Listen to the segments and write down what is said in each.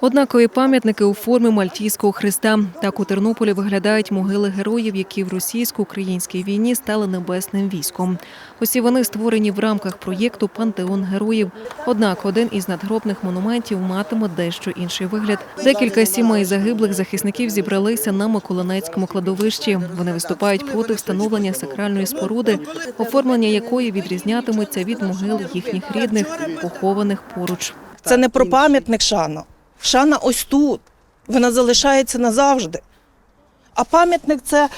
Однакові пам'ятники у формі Мальтійського хреста. Так у Тернополі виглядають могили героїв, які в російсько-українській війні стали небесним військом. Усі вони створені в рамках проєкту Пантеон героїв. Однак один із надгробних монументів матиме дещо інший вигляд. Декілька сімей загиблих захисників зібралися на Миколинецькому кладовищі. Вони виступають проти встановлення сакральної споруди, оформлення якої відрізнятиметься від могил їхніх рідних, похованих поруч. Це не про пам'ятник шана. Шана ось тут. Вона залишається назавжди. А пам'ятник це,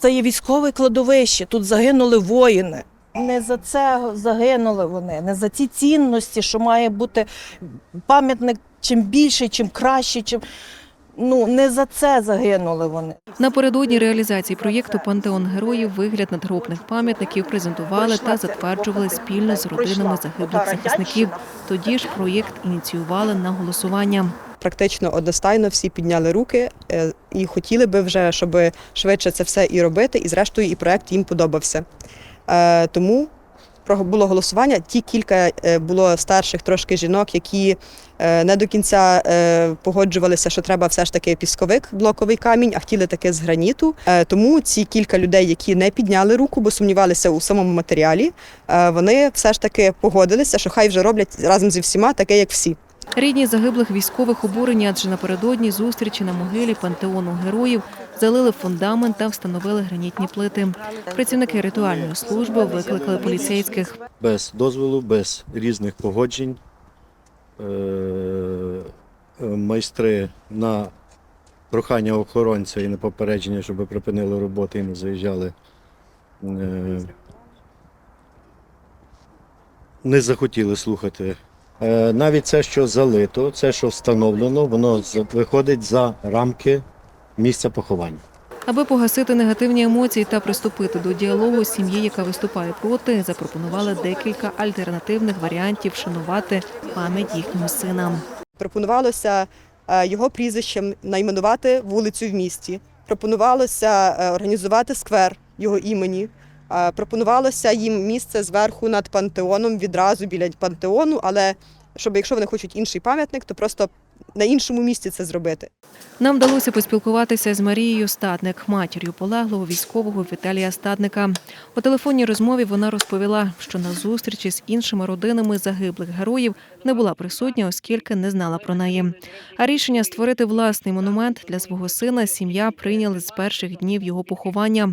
це є військове кладовище. Тут загинули воїни. Не за це загинули вони, не за ці цінності, що має бути пам'ятник чим більший, чим кращий, чим. Ну, не за це загинули вони. Напередодні реалізації проєкту Пантеон героїв вигляд надгробних пам'ятників презентували та затверджували спільно з родинами загиблих захисників. Тоді ж проєкт ініціювали на голосування. практично одностайно всі підняли руки е, і хотіли би вже, щоб швидше це все і робити, і зрештою і проект їм подобався. Е, Тому було голосування. Ті кілька е, було старших трошки жінок, які е, не до кінця е, погоджувалися, що треба все ж таки пісковик, блоковий камінь, а хотіли таке з граніту. Тому ці кілька людей, які не підняли руку, бо сумнівалися у самому матеріалі, вони все ж таки погодилися, що хай вже роблять разом зі всіма таке, як всі. Рідні загиблих військових обурені, адже напередодні зустрічі на могилі пантеону героїв залили фундамент та встановили гранітні плити. Працівники ритуальної служби викликали поліцейських. без дозволу, без різних погоджень. Е, Майстри на прохання охоронця і на попередження, щоб припинили роботи і не заїжджали. е, Не захотіли слухати. Е, Навіть це, що залито, це, що встановлено, воно виходить за рамки місця поховання. Аби погасити негативні емоції та приступити до діалогу з сім'ї, яка виступає проти, запропонували декілька альтернативних варіантів вшанувати пам'ять їхнього сина. Пропонувалося е, його прізвищем найменувати вулицю в місті. Пропонувалося е, організувати сквер його імені. Пропонувалося їм місце зверху над пантеоном, відразу біля пантеону, але щоб якщо вони хочуть інший пам'ятник, то просто на іншому місці це зробити. Нам вдалося поспілкуватися з Марією Статник, матір'ю полеглого військового Віталія Статника. У телефонній розмові вона розповіла, що на зустрічі з іншими родинами загиблих героїв не була присутня, оскільки не знала про неї. А рішення створити власний монумент для свого сина сім'я прийняли з перших днів його поховання.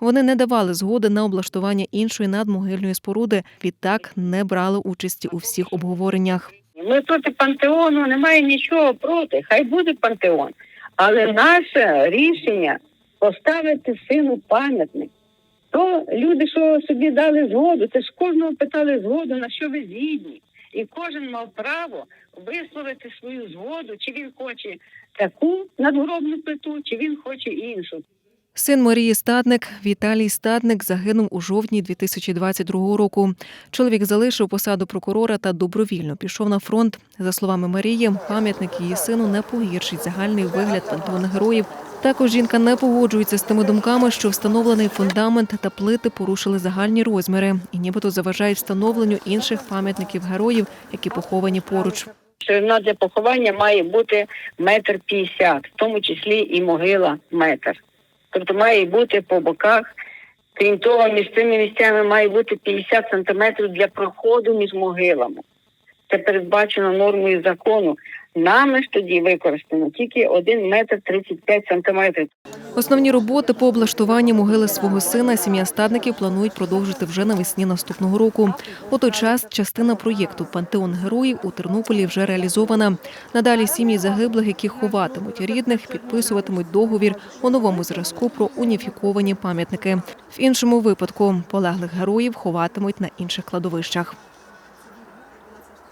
Вони не давали згоди на облаштування іншої надмогильної споруди. Відтак не брали участі у всіх обговореннях. Ми проти пантеону немає нічого проти. Хай буде пантеон. Але наше рішення поставити сину пам'ятник. То люди, що собі дали згоду, це ж кожного питали згоду, на що ви згідні. І кожен мав право висловити свою згоду, чи він хоче таку надгробну плиту, чи він хоче іншу. Син Марії Стадник Віталій Стадник загинув у жовтні 2022 року. Чоловік залишив посаду прокурора та добровільно пішов на фронт. За словами Марії, пам'ятник її сину не погіршить загальний вигляд пантеону героїв. Також жінка не погоджується з тими думками, що встановлений фундамент та плити порушили загальні розміри і нібито заважають встановленню інших пам'ятників героїв, які поховані поруч. Ширина для поховання має бути метр п'ятдесят, в тому числі і могила метр. Тобто має бути по боках. Крім того, між цими місцями має бути 50 сантиметрів для проходу між могилами. Це передбачено нормою закону. Нами ж тоді використано тільки 1 метр 35 сантиметрів. Основні роботи по облаштуванню могили свого сина сім'я стадників планують продовжити вже навесні наступного року. У той час частина проєкту Пантеон героїв у Тернополі вже реалізована. Надалі сім'ї загиблих, які ховатимуть рідних, підписуватимуть договір у новому зразку про уніфіковані пам'ятники. В іншому випадку полеглих героїв ховатимуть на інших кладовищах.